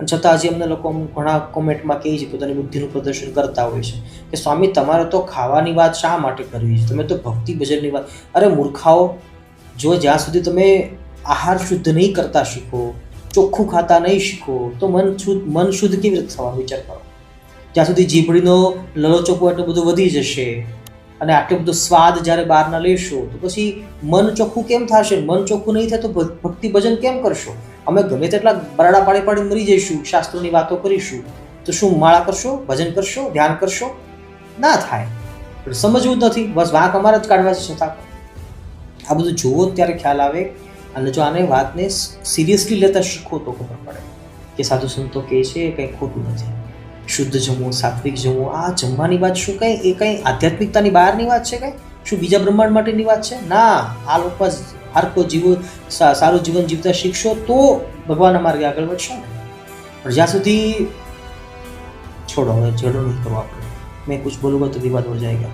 અને છતાં હજી અમને લોકો ઘણા કોમેન્ટમાં કહે છે, પોતાની બુદ્ધિનું પ્રદર્શન કરતા હોય છે. કે સ્વામી, તમારે તો ખાવાની વાત શા માટે કરવી છે? તમે તો ભક્તિ ભજનની વાત અરે મૂર્ખાઓ, જો જ્યાં સુધી તમે આહાર શુદ્ધ નહીં કરતા શીખો, ચોખ્ખું ખાતા નહીં શીખો, તો મન શુદ્ધ મન શુદ્ધ કેવી રીતે થવાનું, વિચાર કરો. જ્યાં સુધી જીભડીનો લલોચોકો એટલો બધો વધી જશે અને આટલો બધો સ્વાદ જ્યારે બહારના લેશો, તો પછી મન ચોખ્ખું કેમ થશે? મન ચોખ્ખું નહીં થાય તો ભક્તિ ભજન કેમ કરશો? અમે ગમે તેટલા બરાડા પાડી પાડી મરી જઈશું, શાસ્ત્રોની વાતો કરીશું, તો શું માળા કરશો, ભજન કરશો, ધ્યાન કરશો? ના થાય. પણ સમજવું જ નથી. બસ વાંક અમારે જ કાઢવા છે છતાં આ બધું જુઓ ત્યારે ખ્યાલ આવે. અને જો આને વાતને સિરિયસલી લેતા શીખો તો ખબર પડે કે સાધુ સંતો કહે છે, એ કંઈ ખોટું નથી. શુદ્ધ જમવું સાત્વિક જમવું આ જમવાની વાત શું કંઈ? એ કંઈ આધ્યાત્મિકતાની બહારની વાત છે કંઈ? શું બીજા બ્રહ્માંડ માટેની વાત છે? ના આ લોકો હરકો જીવો સારું જીવન જીવતા શીખશો તો ભગવાનના માર્ગે આગળ વધશો ને. પણ જ્યાં સુધી છોડો, હવે ઝઘડો નહીં કરો આપણે. મેં કુછ બોલુંગા તો વિવાદ હો જાયગા